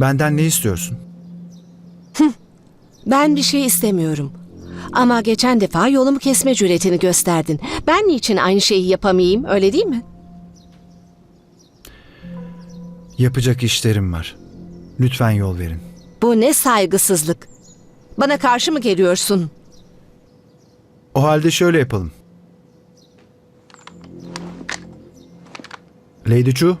Benden ne istiyorsun? Ben bir şey istemiyorum. Ama geçen defa yolumu kesme cüretini gösterdin. Ben niçin aynı şeyi yapamayayım, öyle değil mi? Yapacak işlerim var. Lütfen yol verin. Bu ne saygısızlık. Bana karşı mı geliyorsun? O halde şöyle yapalım. Lady Chu.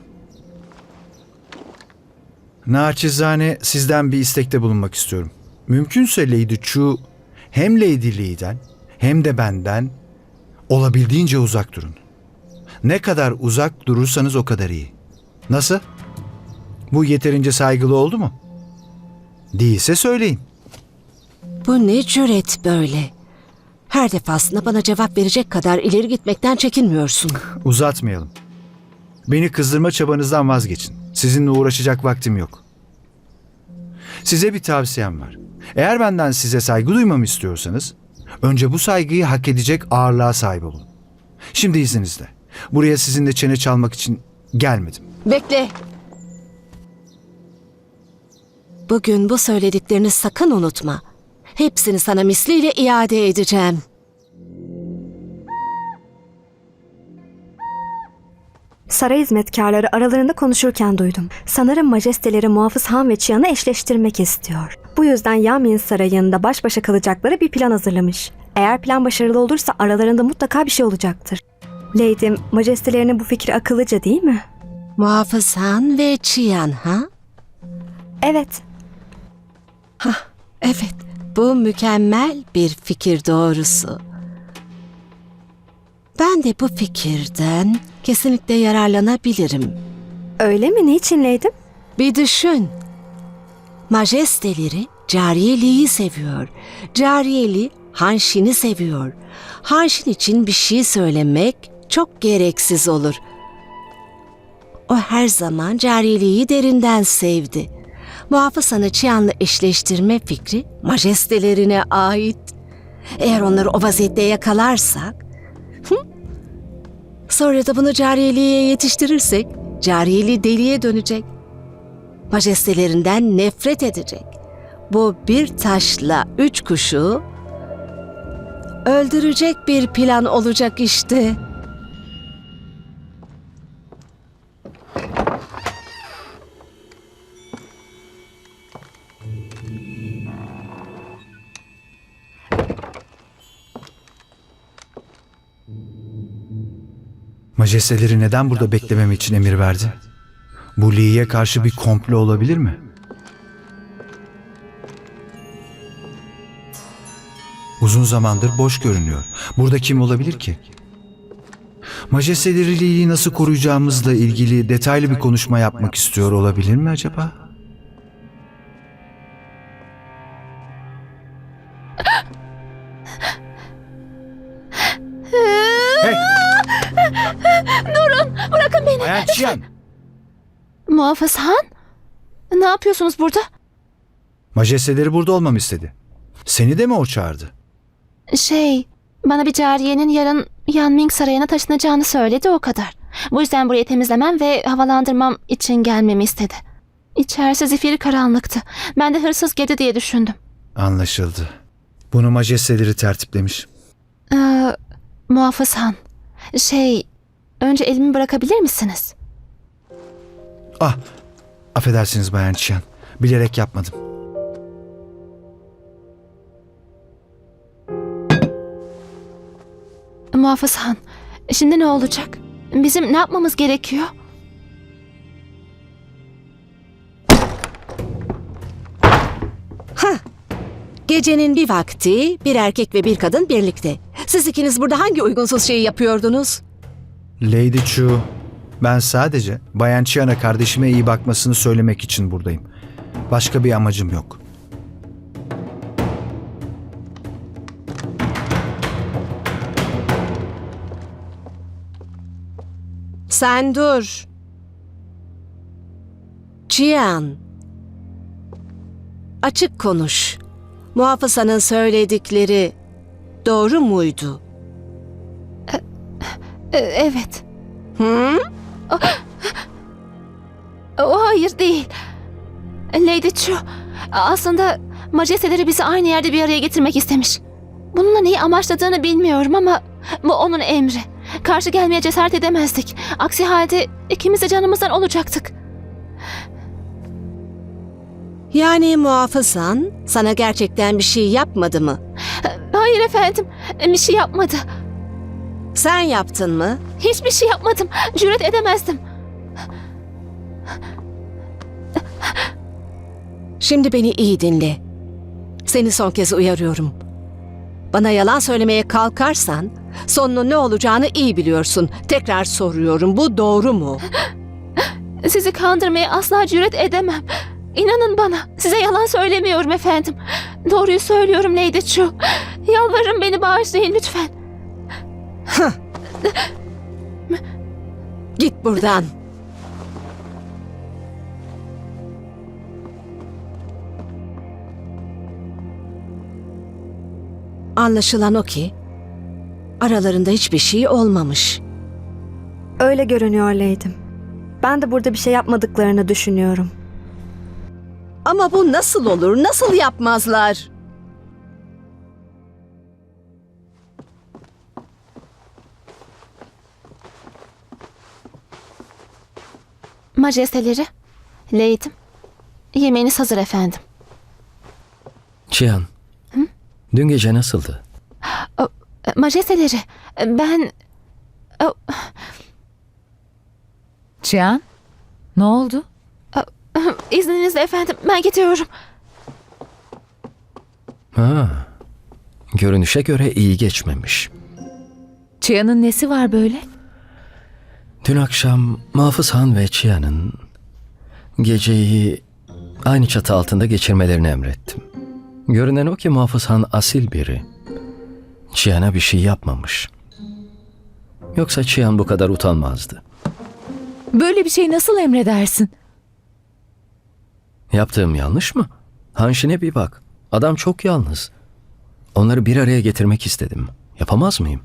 Naçizane sizden bir istekte bulunmak istiyorum. Mümkünse Lady Chu hem Lady Lee'den hem de benden olabildiğince uzak durun. Ne kadar uzak durursanız o kadar iyi. Nasıl? Bu yeterince saygılı oldu mu? Değilse söyleyin. Bu ne cüret böyle? Her defasında bana cevap verecek kadar ileri gitmekten çekinmiyorsun. Uzatmayalım. Beni kızdırma çabanızdan vazgeçin. Sizinle uğraşacak vaktim yok. Size bir tavsiyem var. Eğer benden size saygı duymamı istiyorsanız, önce bu saygıyı hak edecek ağırlığa sahip olun. Şimdi izninizle. Buraya sizinle çene çalmak için gelmedim. Bekle. Bugün bu söylediklerini sakın unutma. Hepsini sana misliyle iade edeceğim. Saray hizmetkarları aralarında konuşurken duydum. Sanırım majesteleri Muhafız Han ve Chia'nı eşleştirmek istiyor. Bu yüzden Yamin Sarayı'nda baş başa kalacakları bir plan hazırlamış. Eğer plan başarılı olursa aralarında mutlaka bir şey olacaktır. Lady'm, majestelerinin bu fikri akıllıca değil mi? Muhafız Han ve Çiyan ha? Evet, Evet, bu mükemmel bir fikir doğrusu. Ben de bu fikirden kesinlikle yararlanabilirim. öyle mi? Niçin Lady'm? Bir düşün. Majesteleri cariyeliği seviyor. Cariyeli Hanşin'i seviyor. Hanşin için bir şey söylemek çok gereksiz olur. O her zaman cariyeliği derinden sevdi. Muhafızanı Çiyan'la eşleştirme fikri majestelerine ait. Eğer onları o vaziyette yakalarsak... hı? Sonra da bunu cariyeliğe yetiştirirsek cariyeli deliye dönecek majestelerinden nefret edecek. Bu bir taşla üç kuşu öldürecek bir plan olacak işte. Majesteleri neden burada beklemem için emir verdi? Bu Lee'ye karşı bir komplo olabilir mi? Uzun zamandır boş görünüyor. Burada kim olabilir ki? Majesteleri Lee'yi nasıl koruyacağımızla ilgili detaylı bir konuşma yapmak istiyor olabilir mi acaba? Muhafız Han? Ne yapıyorsunuz burada? Majesteleri burada olmamı istedi. Seni de mi o çağırdı? Şey, bana bir cariyenin yarın Yanming Sarayı'na taşınacağını söyledi o kadar. Bu yüzden burayı temizlemem ve havalandırmam için gelmemi istedi. İçerisi zifiri karanlıktı. Ben de hırsız girdi diye düşündüm. Anlaşıldı. Bunu majesteleri tertiplemiş. Ee, Muhafız Han, şey, önce elimi bırakabilir misiniz? Ah, affedersiniz Bayan Çiyan. Bilerek yapmadım. Muhafız Han, şimdi ne olacak? Bizim ne yapmamız gerekiyor? Gecenin bir vakti bir erkek ve bir kadın birlikte. Siz ikiniz burada hangi uygunsuz şeyi yapıyordunuz? Lady Chu, ben sadece Bayan Chiyan'a kardeşime iyi bakmasını söylemek için buradayım. Başka bir amacım yok. Sen dur. Cihan. Açık konuş. Muhafızanın söyledikleri doğru muydu? E, evet. Hı? O hayır değil. Lady Chu aslında majesteleri bizi aynı yerde bir araya getirmek istemiş. Bununla neyi amaçladığını bilmiyorum ama bu onun emri. Karşı gelmeye cesaret edemezdik. Aksi halde ikimiz de canımızdan olacaktık. Yani muhafızan sana gerçekten bir şey yapmadı mı? Hayır efendim, bir şey yapmadı. Sen yaptın mı? Hiçbir şey yapmadım. Cüret edemezdim. Şimdi beni iyi dinle. Seni son kez uyarıyorum. Bana yalan söylemeye kalkarsan sonunun ne olacağını iyi biliyorsun. Tekrar soruyorum bu doğru mu? Sizi kandırmaya asla cüret edemem. İnanın bana, size yalan söylemiyorum efendim. Doğruyu söylüyorum Lady Chu. Yalvarırım beni bağışlayın lütfen. Git buradan. Anlaşılan o ki aralarında hiçbir şey olmamış. Öyle görünüyor Leydim. Ben de burada bir şey yapmadıklarını düşünüyorum. Ama bu nasıl olur? Nasıl yapmazlar? Majesteleri, Leydim. Yemeğiniz hazır efendim. Cihan. Dün gece nasıldı? E, Majesteleri, ben... Cihan, ne oldu? İzninizle efendim, ben gidiyorum. Ha. Görünüşe göre iyi geçmemiş. Cihan'ın nesi var böyle? Dün akşam Muhafız Han ve Cihan'ın geceyi aynı çatı altında geçirmelerini emrettim. Görünen o ki Muhafız Han asil biri. Cihan'a bir şey yapmamış. Yoksa Cihan bu kadar utanmazdı. Böyle bir şey nasıl emredersin? Yaptığım yanlış mı? Hanşin'e bir bak. Adam çok yalnız. Onları bir araya getirmek istedim. Yapamaz mıyım?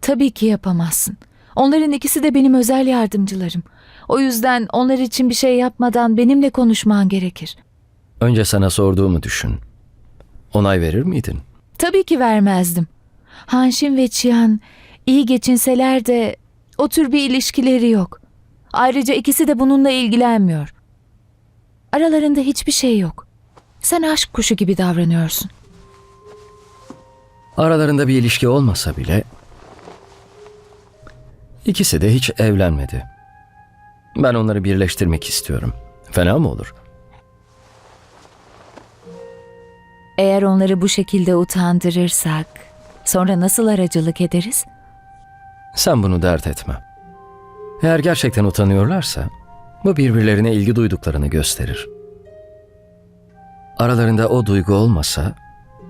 Tabii ki yapamazsın. Onların ikisi de benim özel yardımcılarım. O yüzden onlar için bir şey yapmadan benimle konuşman gerekir. Önce sana sorduğumu düşün. Onay verir miydin? Tabii ki vermezdim. Hanşin ve Cihan iyi geçinseler de o tür bir ilişkileri yok. Ayrıca ikisi de bununla ilgilenmiyor. Aralarında hiçbir şey yok. Sen aşk kuşu gibi davranıyorsun. Aralarında bir ilişki olmasa bile ikisi de hiç evlenmedi. Ben onları birleştirmek istiyorum. Fena mı olur? Eğer onları bu şekilde utandırırsak sonra nasıl aracılık ederiz? Sen bunu dert etme. Eğer gerçekten utanıyorlarsa bu birbirlerine ilgi duyduklarını gösterir. Aralarında o duygu olmasa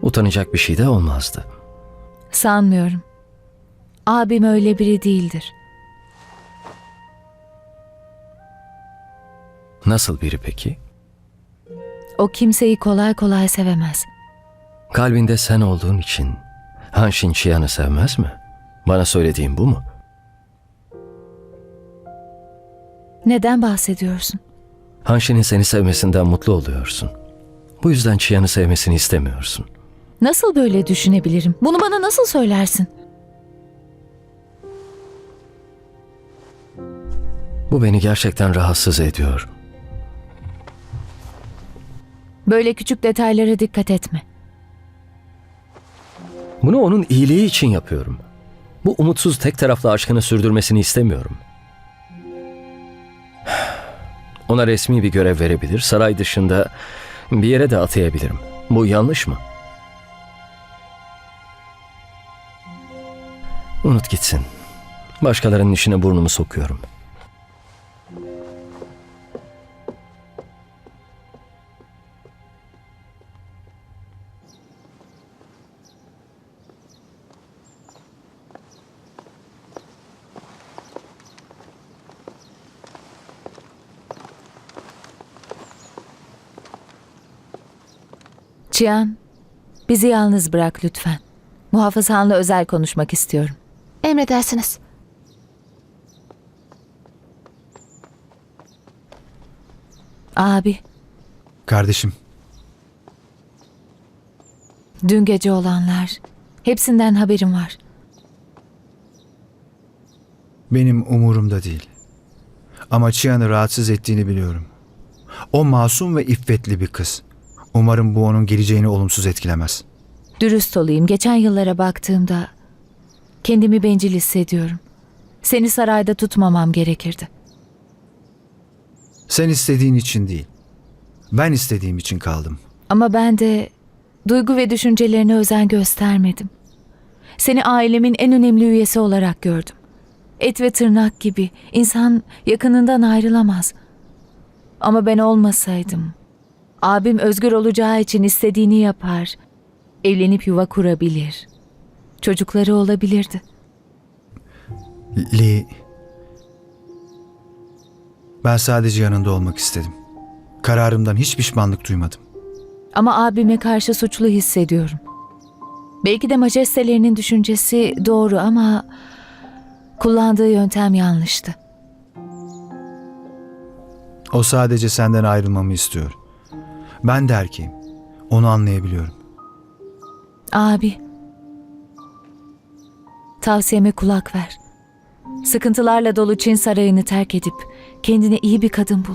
utanacak bir şey de olmazdı. Sanmıyorum. Abim öyle biri değildir. Nasıl biri peki? O kimseyi kolay kolay sevemez. Kalbinde sen olduğun için Hanshin Chia'nı sevmez mi? Bana söylediğin bu mu? Neden bahsediyorsun? Hanshin'in seni sevmesinden mutlu oluyorsun. Bu yüzden Chia'nı sevmesini istemiyorsun. Nasıl böyle düşünebilirim? Bunu bana nasıl söylersin? Bu beni gerçekten rahatsız ediyor. Böyle küçük detaylara dikkat etme. Bunu onun iyiliği için yapıyorum. Bu umutsuz tek taraflı aşkını sürdürmesini istemiyorum. Ona resmi bir görev verebilir, saray dışında bir yere de atayabilirim. Bu yanlış mı? Unut gitsin. Başkalarının işine burnumu sokuyorum. Cihan, Bizi yalnız bırak lütfen. Muhafız Han'la özel konuşmak istiyorum. Emredersiniz. Abi, Kardeşim, dün gece olanlar. Hepsinden haberim var. benim umurumda değil. Ama Chia'nı rahatsız ettiğini biliyorum. O masum ve iffetli bir kız. Umarım bu onun geleceğini olumsuz etkilemez. Dürüst olayım. Geçen yıllara baktığımda kendimi bencil hissediyorum. Seni sarayda tutmamam gerekirdi. Sen istediğin için değil. Ben istediğim için kaldım. Ama ben de duygu ve düşüncelerine özen göstermedim. Seni ailemin en önemli üyesi olarak gördüm. Et ve tırnak gibi insan yakınından ayrılamaz. Ama ben olmasaydım, abim özgür olacağı için istediğini yapar. Evlenip yuva kurabilir. Çocukları olabilirdi. Lee, ben sadece yanında olmak istedim. Kararımdan hiç pişmanlık duymadım. Ama abime karşı suçlu hissediyorum. Belki de majestelerinin düşüncesi doğru ama kullandığı yöntem yanlıştı. O sadece senden ayrılmamı istiyor. Ben de erkeğim. Onu anlayabiliyorum. Abi. Tavsiyeme kulak ver. Sıkıntılarla dolu Çin sarayını terk edip kendine iyi bir kadın bul.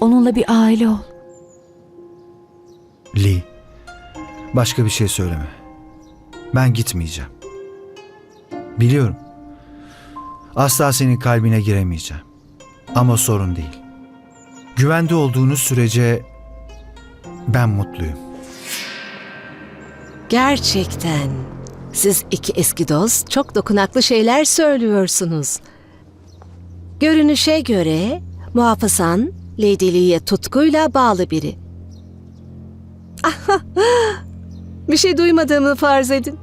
Onunla bir aile ol. Lee, başka bir şey söyleme. Ben gitmeyeceğim. Biliyorum. Asla senin kalbine giremeyeceğim. Ama sorun değil. Güvende olduğunuz sürece ben mutluyum. Gerçekten. Siz iki eski dost çok dokunaklı şeyler söylüyorsunuz. Görünüşe göre muhafızan Lady Lee'ye tutkuyla bağlı biri. bir şey duymadığımı farz edin.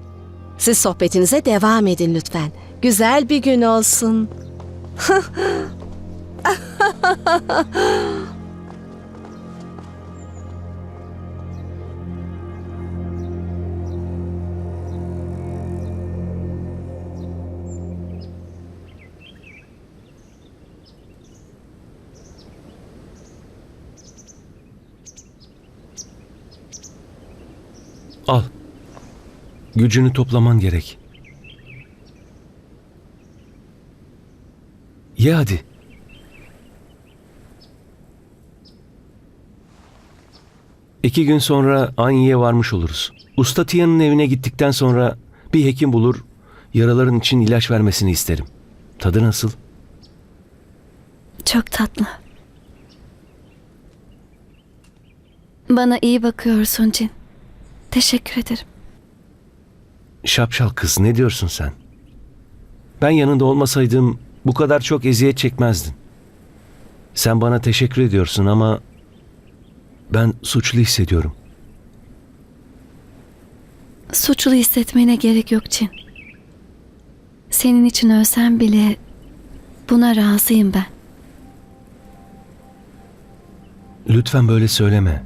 Siz sohbetinize devam edin lütfen. Güzel bir gün olsun. Gücünü toplaman gerek. Ye hadi. İki gün sonra Anyi'ye varmış oluruz. Usta Tia'nın evine gittikten sonra bir hekim bulur, yaraların için ilaç vermesini isterim. Tadı nasıl? Çok tatlı. Bana iyi bakıyorsun Cin. Teşekkür ederim. Şapşal kız ne diyorsun sen? Ben yanında olmasaydım bu kadar çok eziyet çekmezdin. Sen bana teşekkür ediyorsun ama ben suçlu hissediyorum. Suçlu hissetmene gerek yok Cin. Senin için ölsem bile buna razıyım ben. Lütfen böyle söyleme.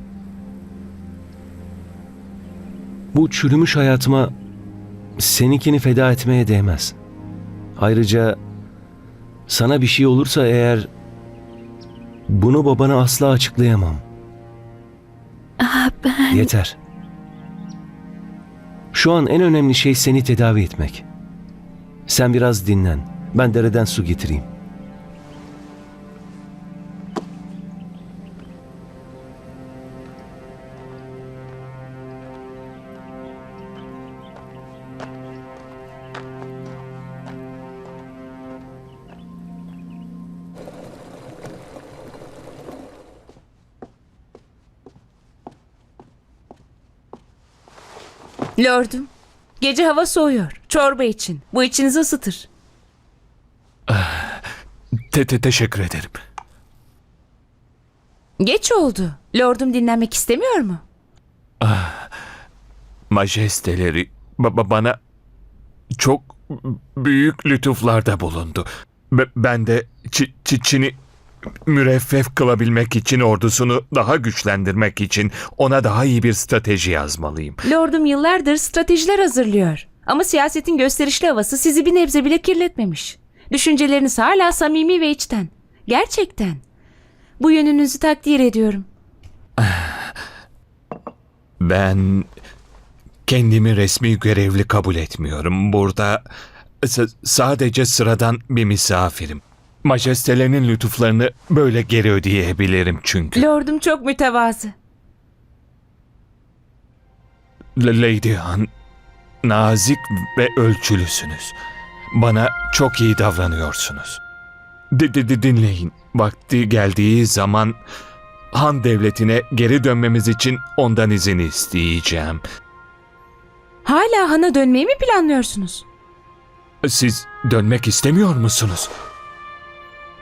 Bu çürümüş hayatıma seninkini feda etmeye değmez. Ayrıca sana bir şey olursa eğer bunu babana asla açıklayamam. Ah ben... Yeter. Şu an en önemli şey seni tedavi etmek. Sen biraz dinlen. Ben dereden su getireyim. Lordum, gece hava soğuyor. Çorba için. Bu içinizi ısıtır. Te te teşekkür ederim. Geç oldu. Lordum dinlenmek istemiyor mu? Majesteleri ba- ba- bana çok büyük lütuflarda bulundu. Be- ben de Çi- Çi- Çin'i müreffeh kılabilmek için ordusunu daha güçlendirmek için ona daha iyi bir strateji yazmalıyım. Lordum yıllardır stratejiler hazırlıyor. Ama siyasetin gösterişli havası sizi bir nebze bile kirletmemiş. Düşünceleriniz hala samimi ve içten. Gerçekten. Bu yönünüzü takdir ediyorum. Ben kendimi resmi görevli kabul etmiyorum. Burada s- sadece sıradan bir misafirim. Majestelerinin lütuflarını böyle geri ödeyebilirim çünkü. Lordum çok mütevazı. L- Lady Han, nazik ve ölçülüsünüz. Bana çok iyi davranıyorsunuz. D- d- dinleyin. Vakti geldiği zaman Han devletine geri dönmemiz için ondan izin isteyeceğim. Hala Han'a dönmeyi mi planlıyorsunuz? Siz dönmek istemiyor musunuz?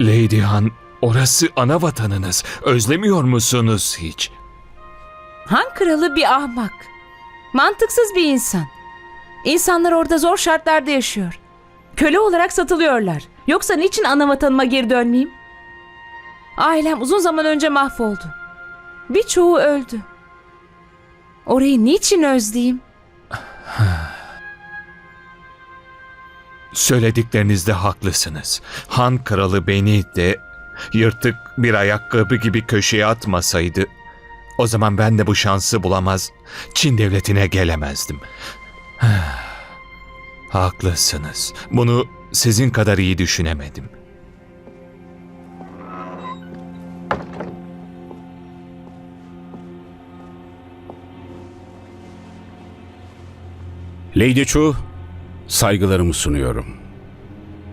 Lady Han, orası ana vatanınız. Özlemiyor musunuz hiç? Han kralı bir ahmak. Mantıksız bir insan. İnsanlar orada zor şartlarda yaşıyor. Köle olarak satılıyorlar. Yoksa niçin ana vatanıma geri dönmeyeyim? Ailem uzun zaman önce mahvoldu. Birçoğu öldü. Orayı niçin özleyeyim? Söylediklerinizde haklısınız. Han kralı beni de yırtık bir ayakkabı gibi köşeye atmasaydı o zaman ben de bu şansı bulamaz, Çin devletine gelemezdim. Haklısınız. Bunu sizin kadar iyi düşünemedim. Lady Chu, saygılarımı sunuyorum.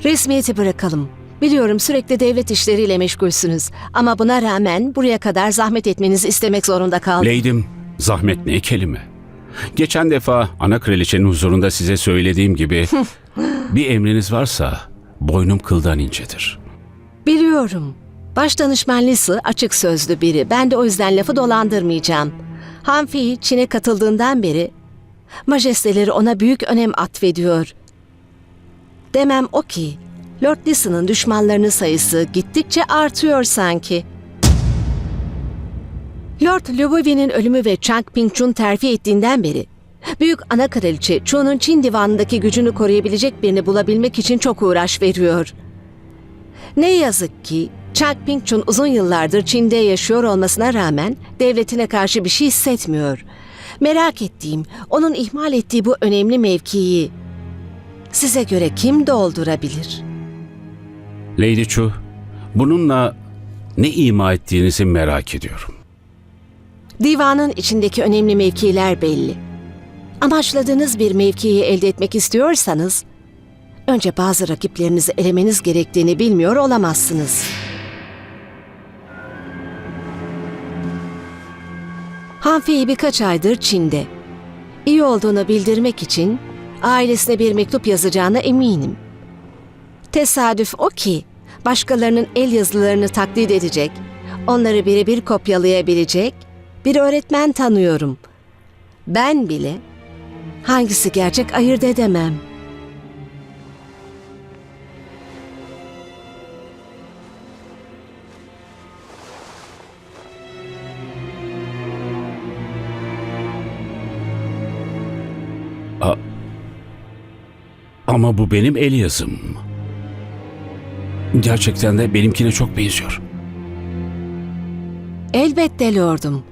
Resmiyeti bırakalım. Biliyorum sürekli devlet işleriyle meşgulsünüz. Ama buna rağmen buraya kadar zahmet etmenizi istemek zorunda kaldım. Leydim, zahmet ne kelime. Geçen defa ana kraliçenin huzurunda size söylediğim gibi bir emriniz varsa boynum kıldan incedir. Biliyorum. Baş danışman Lisi açık sözlü biri. Ben de o yüzden lafı dolandırmayacağım. Hanfi Çin'e katıldığından beri majesteleri ona büyük önem atfediyor. Demem o ki Lord Lisin'in düşmanlarının sayısı gittikçe artıyor sanki. Lord Luovi'nin ölümü ve Chang Ping-chun terfi ettiğinden beri Büyük ana kraliçe Chu'nun Çin divanındaki gücünü koruyabilecek birini bulabilmek için çok uğraş veriyor. Ne yazık ki Chang Ping-chun uzun yıllardır Çin'de yaşıyor olmasına rağmen devletine karşı bir şey hissetmiyor. Merak ettiğim, onun ihmal ettiği bu önemli mevkiyi size göre kim doldurabilir? Lady Chu, bununla ne ima ettiğinizi merak ediyorum. Divanın içindeki önemli mevkiler belli. Amaçladığınız bir mevkiyi elde etmek istiyorsanız, önce bazı rakiplerinizi elemeniz gerektiğini bilmiyor olamazsınız. Hanfei birkaç aydır Çin'de. İyi olduğunu bildirmek için ailesine bir mektup yazacağına eminim. Tesadüf o ki başkalarının el yazılarını taklit edecek, onları birebir kopyalayabilecek bir öğretmen tanıyorum. Ben bile hangisi gerçek ayırt edemem. Ama bu benim el yazım. Gerçekten de benimkine çok benziyor. Elbette lordum.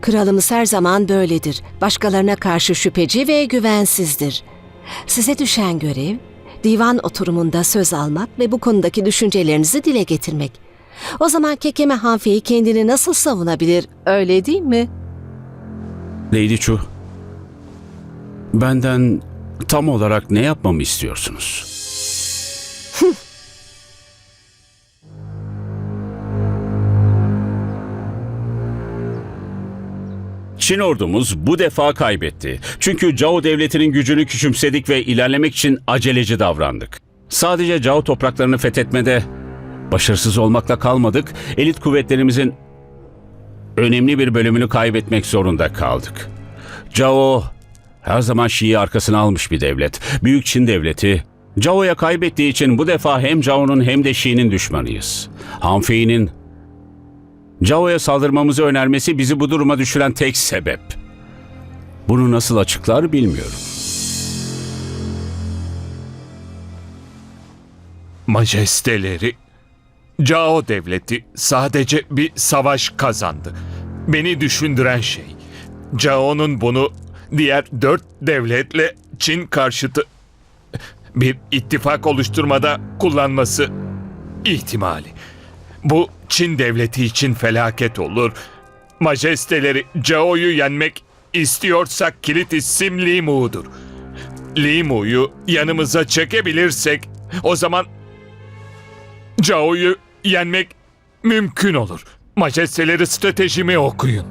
Kralımız her zaman böyledir. Başkalarına karşı şüpheci ve güvensizdir. Size düşen görev, divan oturumunda söz almak ve bu konudaki düşüncelerinizi dile getirmek. O zaman Kekeme Hanfe'yi kendini nasıl savunabilir, öyle değil mi? Lady Chu, benden tam olarak ne yapmamı istiyorsunuz? Çin ordumuz bu defa kaybetti. Çünkü Cao devletinin gücünü küçümsedik ve ilerlemek için aceleci davrandık. Sadece Cao topraklarını fethetmede başarısız olmakla kalmadık. Elit kuvvetlerimizin önemli bir bölümünü kaybetmek zorunda kaldık. Cao her zaman Şii'yi arkasına almış bir devlet. Büyük Çin devleti Cao'ya kaybettiği için bu defa hem Cao'nun hem de Shi'nin düşmanıyız. Hanfei'nin Cao'ya saldırmamızı önermesi bizi bu duruma düşüren tek sebep. Bunu nasıl açıklar bilmiyorum. Majesteleri, Cao devleti sadece bir savaş kazandı. Beni düşündüren şey, Cao'nun bunu diğer dört devletle Çin karşıtı bir ittifak oluşturmada kullanması ihtimali. Bu Çin devleti için felaket olur. Majesteleri Cao'yu yenmek istiyorsak kilit isim Limu'dur. Limu'yu yanımıza çekebilirsek o zaman Cao'yu yenmek mümkün olur. Majesteleri stratejimi okuyun.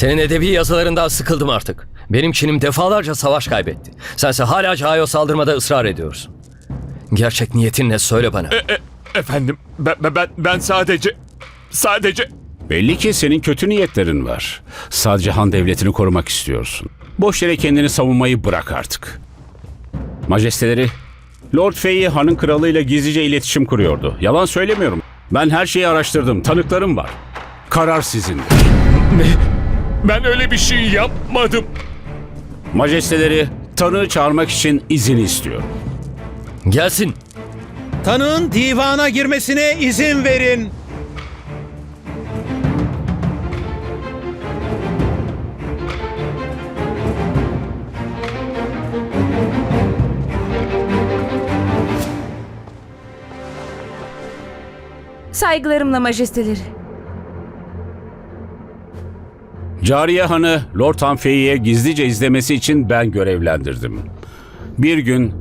Senin edebi yazılarından sıkıldım artık. Benim Çin'im defalarca savaş kaybetti. Sense hala Cao'ya saldırmada ısrar ediyorsun. Gerçek niyetin ne söyle bana. Efendim ben, ben, ben sadece sadece Belli ki senin kötü niyetlerin var. Sadece Han devletini korumak istiyorsun. Boş yere kendini savunmayı bırak artık. Majesteleri, Lord Fei Han'ın kralıyla gizlice iletişim kuruyordu. Yalan söylemiyorum. Ben her şeyi araştırdım. Tanıklarım var. Karar sizindir. Ben öyle bir şey yapmadım. Majesteleri, tanığı çağırmak için izin istiyor. Gelsin. Tanığın divana girmesine izin verin. Saygılarımla majesteleri. Cariye Han'ı Lord Hanfei'ye gizlice izlemesi için ben görevlendirdim. Bir gün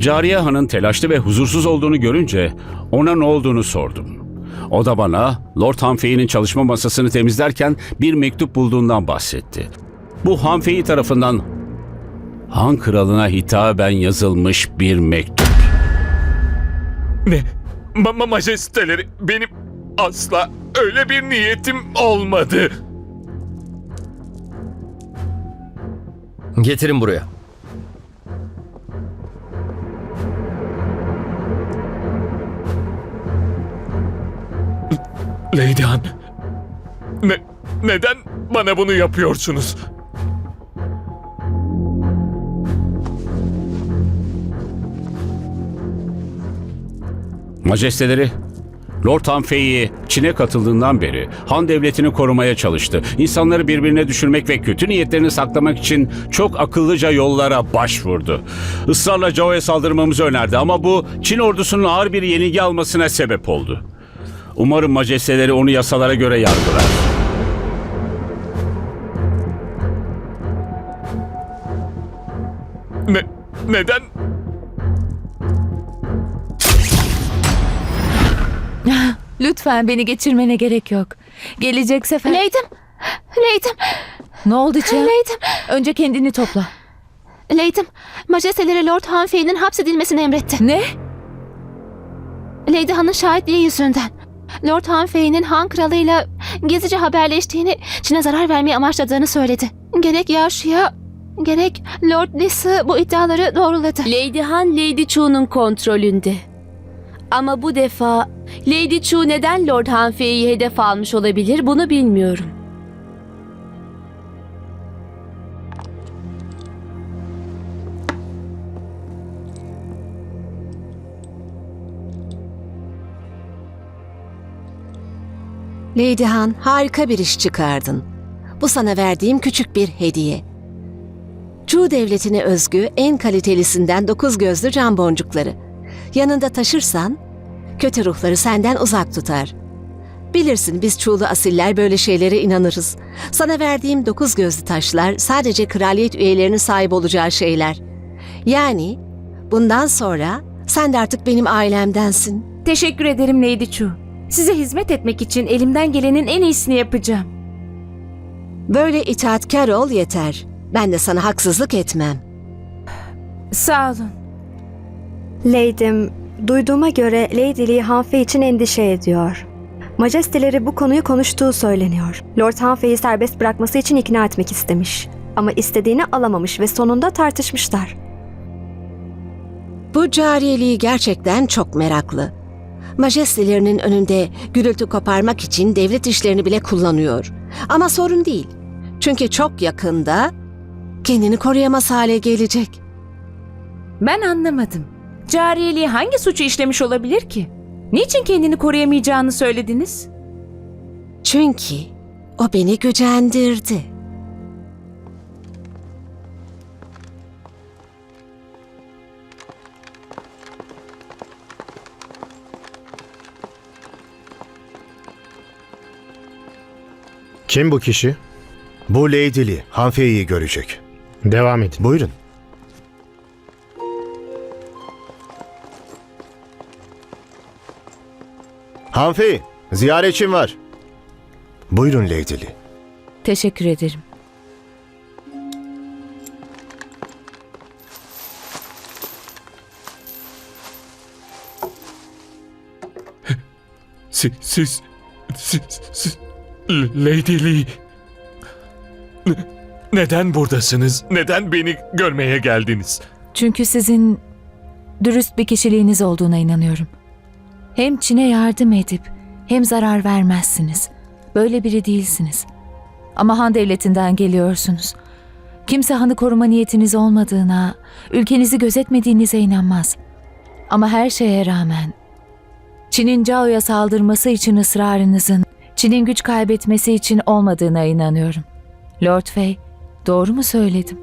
Cariye Han'ın telaşlı ve huzursuz olduğunu görünce ona ne olduğunu sordum. O da bana Lord Hanfei'nin çalışma masasını temizlerken bir mektup bulduğundan bahsetti. Bu Hanfei tarafından Han kralına hitaben yazılmış bir mektup. Ne? Ma- majesteleri benim asla öyle bir niyetim olmadı. Getirin buraya. Lady Han. Ne, neden bana bunu yapıyorsunuz? Majesteleri, Lord Hanfei Çin'e katıldığından beri Han devletini korumaya çalıştı. İnsanları birbirine düşürmek ve kötü niyetlerini saklamak için çok akıllıca yollara başvurdu. Israrla Cao'ya saldırmamızı önerdi ama bu Çin ordusunun ağır bir yenilgi almasına sebep oldu. Umarım majesteleri onu yasalara göre yargılar. Ne, neden? Lütfen beni geçirmene gerek yok. Gelecek sefer... Leydim. Leydim. Ne oldu Cihan? Leydim. Önce kendini topla. Leydim. Majesteleri Lord Hanfei'nin hapsedilmesini emretti. Ne? Lady Han'ın şahitliği yüzünden. Lord Hanfei'nin Han kralıyla gizlice haberleştiğini, Çin'e zarar vermeyi amaçladığını söyledi. Gerek Yaşu'ya, gerek Lord Lisi bu iddiaları doğruladı. Lady Han Lady Chu'nun kontrolünde. Ama bu defa Lady Chu neden Lord Hanfei'yi hedef almış olabilir bunu bilmiyorum. Lady Han harika bir iş çıkardın. Bu sana verdiğim küçük bir hediye. Chu devletine özgü en kalitelisinden dokuz gözlü cam boncukları. Yanında taşırsan kötü ruhları senden uzak tutar. Bilirsin biz Chu'lu asiller böyle şeylere inanırız. Sana verdiğim dokuz gözlü taşlar sadece kraliyet üyelerinin sahip olacağı şeyler. Yani bundan sonra sen de artık benim ailemdensin. Teşekkür ederim Lady Chu. Size hizmet etmek için elimden gelenin en iyisini yapacağım. Böyle itaatkar ol yeter. Ben de sana haksızlık etmem. Sağ olun. Lady'm, duyduğuma göre Lady Lee Hanfei için endişe ediyor. Majesteleri bu konuyu konuştuğu söyleniyor. Lord Hanfei'yi serbest bırakması için ikna etmek istemiş. Ama istediğini alamamış ve sonunda tartışmışlar. Bu cariyeliği gerçekten çok meraklı. Majestelerinin önünde gürültü koparmak için devlet işlerini bile kullanıyor. Ama sorun değil. Çünkü çok yakında kendini koruyamaz hale gelecek. Ben anlamadım. Cariyeliği hangi suçu işlemiş olabilir ki? Niçin kendini koruyamayacağını söylediniz? Çünkü o beni gücendirdi. Kim bu kişi? Bu Lady Lee. Hanfei'yi görecek. Devam edin. Buyurun. Hanfei, ziyaretçim var. Buyurun Lady Lee. Teşekkür ederim. Siz, siz, siz, siz Lady Lee. Ne- Neden buradasınız? Neden beni görmeye geldiniz? Çünkü sizin dürüst bir kişiliğiniz olduğuna inanıyorum. Hem Çin'e yardım edip hem zarar vermezsiniz. Böyle biri değilsiniz. Ama Han devletinden geliyorsunuz. Kimse Han'ı koruma niyetiniz olmadığına, ülkenizi gözetmediğinize inanmaz. Ama her şeye rağmen Çin'in Cao'ya saldırması için ısrarınızın Çin'in güç kaybetmesi için olmadığına inanıyorum. Lord Fey, doğru mu söyledim?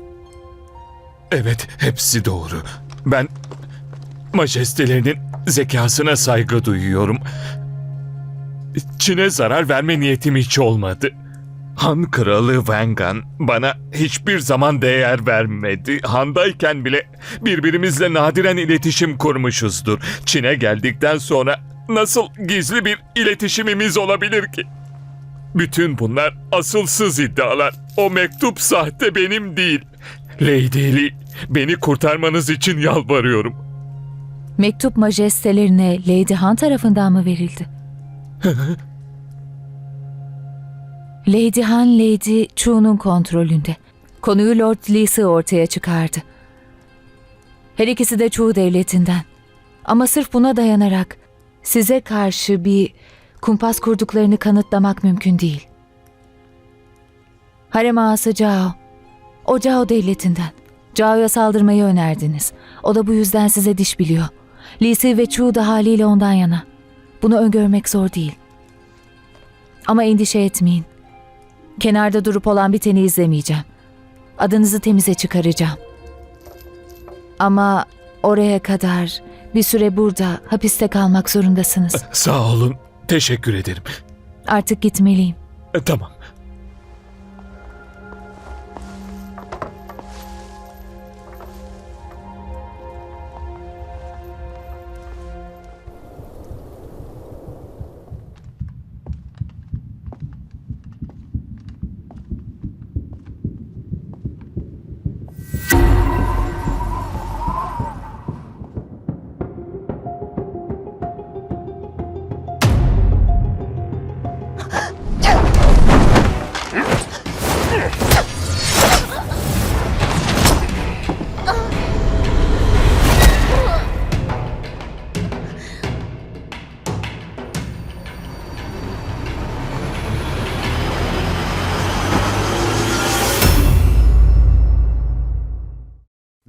Evet, hepsi doğru. Ben majestelerinin zekasına saygı duyuyorum. Çin'e zarar verme niyetim hiç olmadı. Han kralı Wengan bana hiçbir zaman değer vermedi. Han'dayken bile birbirimizle nadiren iletişim kurmuşuzdur. Çin'e geldikten sonra nasıl gizli bir iletişimimiz olabilir ki? Bütün bunlar asılsız iddialar. O mektup sahte benim değil. Lady Lee, beni kurtarmanız için yalvarıyorum. Mektup majestelerine Lady Han tarafından mı verildi? Lady Han, Lady Chu'nun kontrolünde. Konuyu Lord Lee'si ortaya çıkardı. Her ikisi de Chu devletinden. Ama sırf buna dayanarak size karşı bir kumpas kurduklarını kanıtlamak mümkün değil. Harem ağası Cao. O Cao devletinden. Cao'ya saldırmayı önerdiniz. O da bu yüzden size diş biliyor. Lisi ve Chu da haliyle ondan yana. Bunu öngörmek zor değil. Ama endişe etmeyin. Kenarda durup olan biteni izlemeyeceğim. Adınızı temize çıkaracağım. Ama oraya kadar bir süre burada hapiste kalmak zorundasınız. Sağ olun, teşekkür ederim. Artık gitmeliyim. E, Tamam.